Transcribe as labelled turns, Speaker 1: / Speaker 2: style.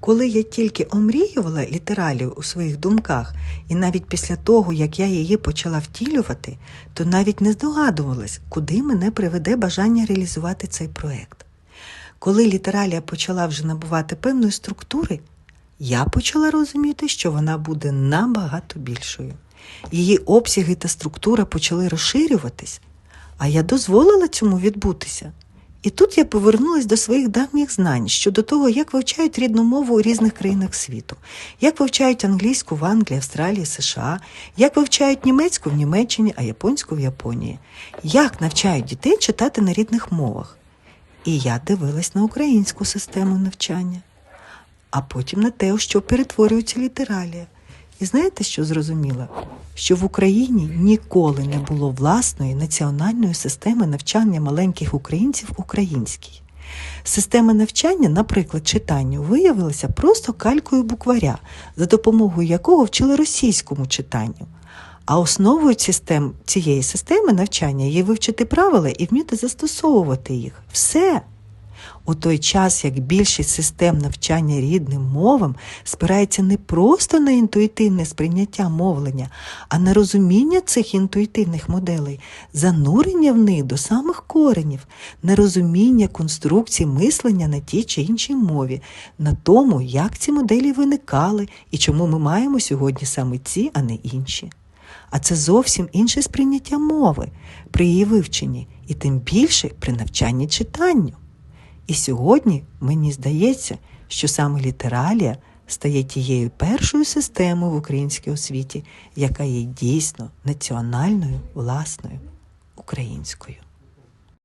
Speaker 1: Коли я тільки омріювала літералію у своїх думках, і навіть після того, як я її почала втілювати, то навіть не здогадувалась, куди мене приведе бажання реалізувати цей проект. Коли літералія почала вже набувати певної структури, я почала розуміти, що вона буде набагато більшою. Її обсяги та структура почали розширюватись, а я дозволила цьому відбутися. І тут я повернулася до своїх давніх знань щодо того, як вивчають рідну мову у різних країнах світу, як вивчають англійську в Англії, Австралії, США, як вивчають німецьку в Німеччині, а японську в Японії, як навчають дітей читати на рідних мовах. І я дивилась на українську систему навчання, а потім на те, у що перетворюється літералія. І знаєте, що зрозуміла? Що в Україні ніколи не було власної національної системи навчання маленьких українців українській. Система навчання, наприклад, читанню, виявилася просто калькою букваря, за допомогою якого вчили російському читанню. А основою систем, цієї системи навчання є вивчити правила і вміти застосовувати їх. Все. У той час, як більшість систем навчання рідним мовам спирається не просто на інтуїтивне сприйняття мовлення, а на розуміння цих інтуїтивних моделей, занурення в них до самих коренів, на розуміння конструкцій мислення на тій чи іншій мові, на тому, як ці моделі виникали і чому ми маємо сьогодні саме ці, а не інші. А це зовсім інше сприйняття мови при її вивченні, і тим більше при навчанні читанню. І сьогодні мені здається, що саме літералія стає тією першою системою в українській освіті, яка є дійсно національною, власною українською.